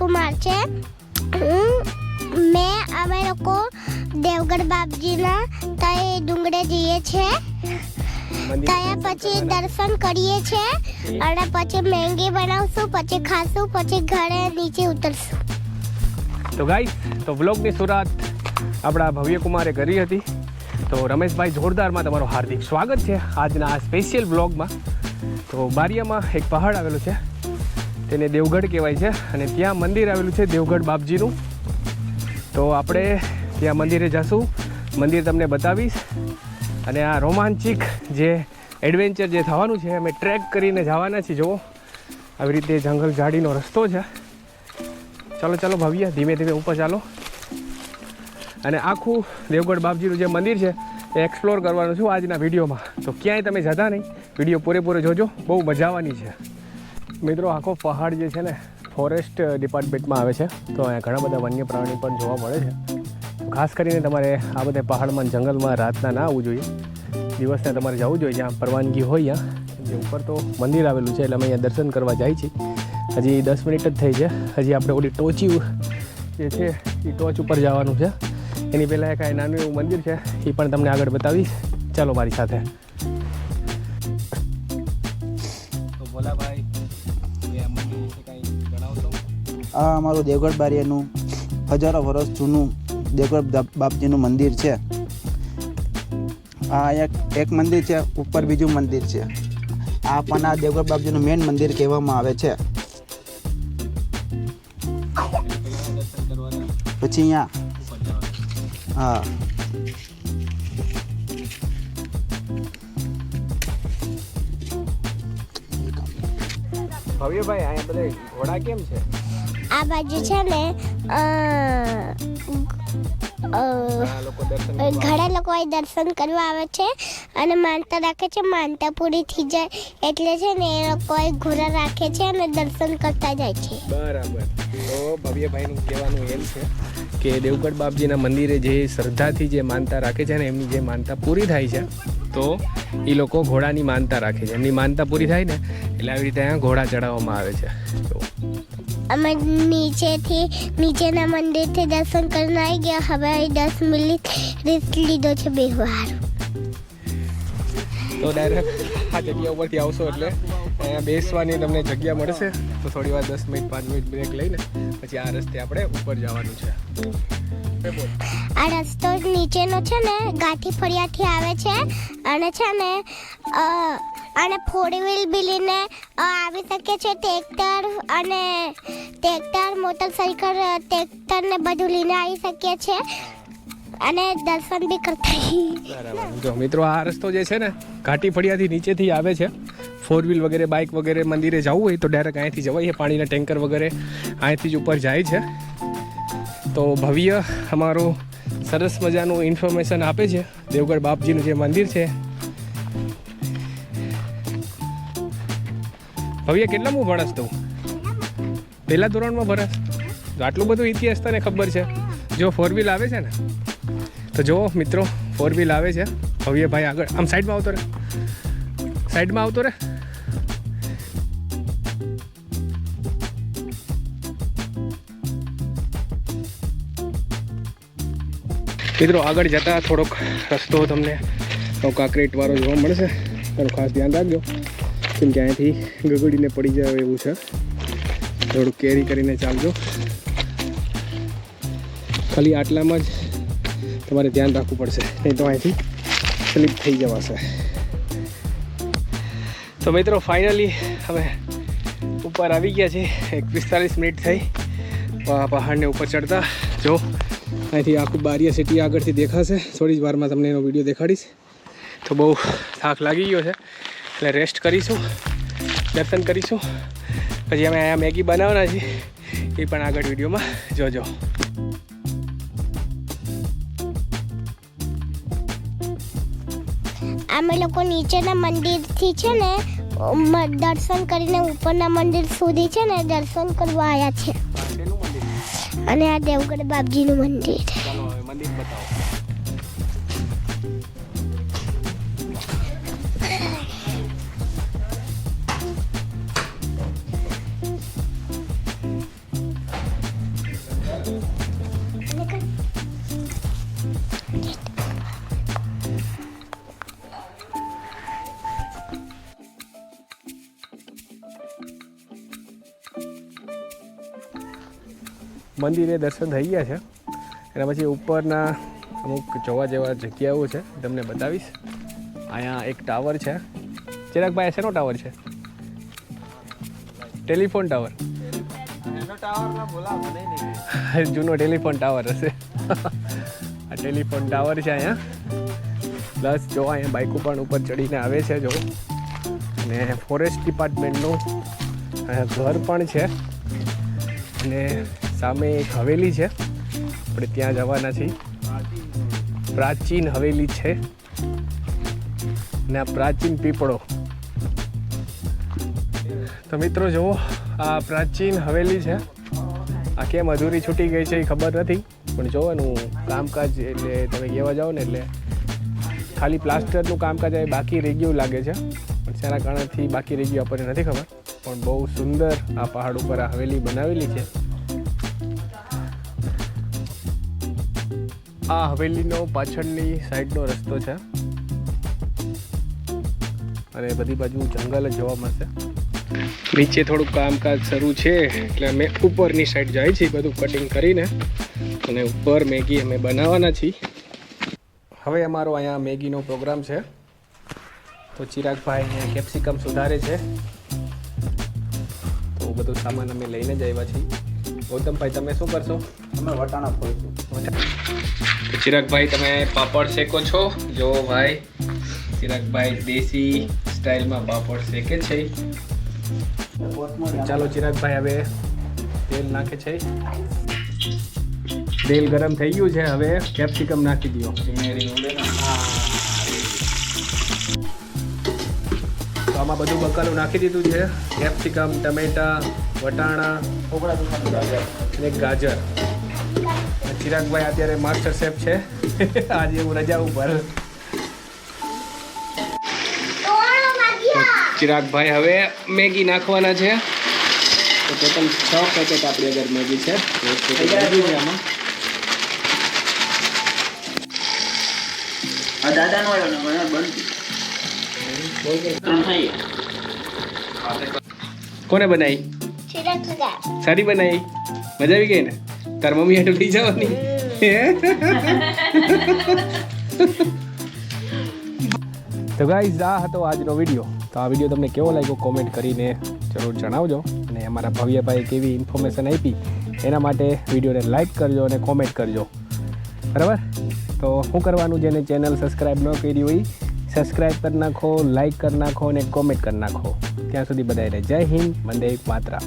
કુમાર છે. હું મેં અમે લોકો દેવગઢ બાપજીના તય ડુંગરે જઈએ છીએ ત્યાં પછી દર્શન કરીએ છીએ અને પછી મેંગી બનાવશું પછી ખાશું પછી ઘરે નીચે ઉતરશું. તો ગાઈસ તો વ્લોગની શરૂઆત આપણા ભવ્ય કુમારે કરી હતી. તો રમેશભાઈ જોરદારમાં તમારું હાર્દિક સ્વાગત છે આજના આ સ્પેશિયલ વ્લોગમાં તો બારિયામાં એક પહાડ આવેલું છે. તેને દેવગઢ કહેવાય છે અને ત્યાં મંદિર આવેલું છે દેવગઢ બાપજીનું. તો આપણે ત્યાં મંદિરે જશું. મંદિર તમને બતાવીશ. અને આ રોમાંચિક જે એડવેન્ચર જે થવાનું છે, અમે ટ્રેક કરીને જવાના છીએ, જુઓ. આવી રીતે જંગલ ઝાડીનો રસ્તો છે. ચાલો ચાલો ભવ્ય ધીમે ધીમે ઉપર ચાલો. અને આખું દેવગઢ બાપજીનું જે મંદિર છે, એ એક્સપ્લોર કરવાનું છું આજના વિડીયોમાં. તો ક્યાંય તમે જતા નહીં. વીડિયો પૂરેપૂરો જોજો. બહુ મજા આવવાની છે. મિત્રો, આખો પહાડ જે છે ને ફોરેસ્ટ ડિપાર્ટમેન્ટમાં આવે છે. તો અહીંયા ઘણા બધા વન્ય પ્રાણી પણ જોવા મળે છે. ખાસ કરીને તમારે આ બધા પહાડમાં જંગલમાં રાતના ના આવવું જોઈએ. દિવસના તમારે જવું જોઈએ, જ્યાં પરવાનગી હોય ત્યાં. જે ઉપર તો મંદિર આવેલું છે, એટલે અમે અહીંયા દર્શન કરવા જાય છીએ. હજી દસ મિનિટ જ થઈ છે. હજી આપણે ઓલી ટોચી જે છે, એ ટોચ ઉપર જવાનું છે. એની પહેલાં એક આ નાનું એવું મંદિર છે, એ પણ તમને આગળ બતાવીશ. ચાલો મારી સાથે. તો ભોલાભાઈ આ અમારું દેવગઢ બારિયાનું હજારો વર્ષ જૂનું દેવગઢ બાપજીનું મંદિર છે. આ એક એક મંદિર છે, ઉપર બીજું મંદિર છે. આ પણ આ દેવગઢ બાપજીનું મેન મંદિર કહેવામાં આવે છે. પછી અહીંયા, હા. ભવ્યભાઈ, અહીંયા બધા ઘોડા કેમ છે? આ બાજુ છે ને ઘણા લોકો અહીં દર્શન કરવા આવે છે અને માનતા રાખે છે, માનતા પૂરી થઈ જાય એટલે છે ને એ લોકો ઘોડા રાખે છે અને દર્શન કરતા જાય છે. બરાબર. તો ભવ્યભાઈનું કહેવાનું એમ છે કે દેવગઢ બાપજીના મંદિરે જે શ્રદ્ધાથી જે માનતા રાખે છે ને એમની જે માનતા પૂરી થાય છે, તો એ લોકો ઘોડાની માનતા રાખે છે. એમની માનતા પૂરી થાય ને એટલે આવી રીતે અહીંયા ઘોડા ચડાવવામાં આવે છે. તો અમે નીચેથી નીચેના મંદિરથી દર્શન કરીને આવી ગયા હવે દસ મિનિટ રીત લીધો છે બેહવાર તો ડાયરેક્ટ આ જગ્યા ઉપરથી આવશો એટલે અહીંયા બેસવાની તમને જગ્યા મળશે. તો થોડી વાર દસ મિનિટ પાંચ મિનિટ બ્રેક લઈને પછી આ રસ્તે આપણે ઉપર જવાનું છે. આ રસ્તો નીચેનો છે ને ગાંઠી ફળિયાથી આવે છે અને છે ને અને ફોર વ્હીલ બી લઈને આવી શકે છે ટ્રેક્ટર અને ટ્રેક્ટર મોટરસાઇકલ ટ્રેક્ટર ને બધું લઈને આવી શકીએ છે. અને દર્શન બી કરતા જો મિત્રો, આ રસ્તો જે છે ને, ઘાટી ફળિયાથી નીચેથી આવે છે. ફોર વ્હીલ વગેરે બાઇક વગેરે, મંદિરે જવું હોય તો ડાયરેક્ટ અહીંથી જવાય. છે પાણીના ટેન્કર વગેરે અહીંથી જ ઉપર જાય છે. તો ભવ્ય અમારું સરસ મજાનું ઇન્ફોર્મેશન આપે છે. દેવગઢ બાપજીનું જે મંદિર છે ભવ્ય કેટલામું ભણસ તું? પહેલા ધોરણમાં ભણસ? આટલું બધું ઇતિહાસ તને ખબર છે. જો ફોર વ્હીલ આવે છે ને, તો જુઓ મિત્રો ફોર વ્હીલ આવે છે. ભવ્યભાઈ આગળ, આમ સાઈડમાં આવતો રે. સાઈડમાં આવતો રે. મિત્રો, આગળ જતા થોડોક રસ્તો તમને કાંકરેટ વાળો જોવા મળશે. એનું ખાસ ધ્યાન રાખજો. કેમ કે અહીંયાથી ગગડીને પડી જાય એવું છે. થોડુંક કેરી કરીને ચાલજો. ખાલી આટલામાં જ તમારે ધ્યાન રાખવું પડશે. નહીં તો અહીંથી સ્લીપ થઈ જવાશે. તો મિત્રો ફાઇનલી અમે ઉપર આવી ગયા છે એક પિસ્તાલીસ મિનિટ થઈ. પહાડને ઉપર ચડતા. જો, અહીંથી આખું બારિયા સિટી આગળથી દેખાશે. થોડી જ વારમાં તમને એનો વીડિયો દેખાડીશ. તો બહુ થાક લાગી ગયો છે. એટલે રેસ્ટ કરીશું દર્શન કરીશું. પછી અમે અહીંયા મેગી બનાવવાના છીએ એ પણ આગળ વિડીયોમાં જોજો. અમે લોકો નીચેના મંદિરથી છે ને દર્શન કરીને ઉપરના મંદિર સુધી છે ને દર્શન કરવા આવ્યા છે. અને આ દેવગઢ બાપજીનું મંદિર. મંદિર બતાવો. મંદિરે દર્શન થઈ ગયા છે. એના પછી ઉપરના અમુક જોવા જેવા જગ્યાઓ છે, તમને બતાવીશ. અહીંયા એક ટાવર છે. ચિરાગભાઈ, શેનો ટાવર છે? Telephone tower. જૂનો ટેલિફોન ટાવર હશે. આ ટેલિફોન ટાવર છે અહીંયા. પ્લસ જો અહીંયા બાઇકો પણ ઉપર ચડીને આવે છે, જો. અને ફોરેસ્ટ ડિપાર્ટમેન્ટનું ઘર પણ છે. અને સામે એક હવેલી છે. આપણે ત્યાં જવાના છીએ. પ્રાચીન હવેલી છે. ને આ પ્રાચીન પીપળો. તો મિત્રો જુઓ, આ પ્રાચીન હવેલી છે. આ કેમ અધૂરી છૂટી ગઈ છે એ ખબર નથી. પણ જોવાનું કામકાજ એટલે તમે કહેવા જાઓ ને એટલે ખાલી પ્લાસ્ટરનું કામકાજ એ બાકી રહી ગયું લાગે છે. પણ શેના કારણથી બાકી રહી ગયું આપણને નથી ખબર. પણ બહુ સુંદર આ પહાડ ઉપર આ હવેલી બનાવેલી છે. આ હવેલીનો પાછળની સાઈડનો રસ્તો છે. અને બધી બાજુ જંગલ જ જોવા મળશે. નીચે થોડુંક કામકાજ શરૂ છે, એટલે અમે ઉપરની સાઈડ જાય છીએ, બધું કટિંગ કરીને. અને ઉપર મેગી અમે બનાવવાના છીએ. હવે અમારો અહીંયા મેગીનો પ્રોગ્રામ છે. તો ચિરાગભાઈ અહીંયા કેપ્સિકમ સુધારે છે. તો બધું સામાન અમે લઈને જ આવ્યા છીએ. ગૌતમભાઈ તમે શું કરશો? અમે વટાણા ફોડીશું. ચિરાગભાઈ તમે પાપડ શેકો છો? જો ભાઈ ચિરાગભાઈ દેશી સ્ટાઇલમાં પાપડ શેકે છે. ચાલો ચિરાગભાઈ હવે તેલ નાખે છે. તેલ ગરમ થઈ ગયું છે હવે કેપ્સિકમ નાખી દો. તો આમાં બધું બકાલું નાખી દીધું છે. કેપ્સિકમ ટમેટા વટાણા અને ગાજર. ચિરાગભાઈ અત્યારે માસ્ટર શેફ છે. આજે હું રજા ઉપર ચિરાગભાઈ હવે મેગી નાખવાના છે. તો ટોટલ છ પેકેટ આપણી અગર મેગી છે. કોને બનાવી? સારી બનાવી મજા આવી ગઈ ને? તાર મમ્મી હેઠળ લઈ જવાની. તો ગાઈઝ આ હતો આજનો વીડિયો તો આ વીડિયો તમને કેવો લાગ્યો કોમેન્ટ કરીને જરૂર જણાવજો. અને અમારા ભવ્યભાઈ કેવી ઇન્ફોર્મેશન આપી એના માટે વિડીયોને લાઈક કરજો અને કોમેન્ટ કરજો. બરાબર? તો શું કરવાનું જેને ચેનલ સબસ્ક્રાઈબ ન કરી હોય સબસ્ક્રાઈબ કરી નાખો લાઇક કરી નાખો અને કોમેન્ટ કરી નાખો. ત્યાં સુધી બધાને જય હિન્દ, વંદે માતરા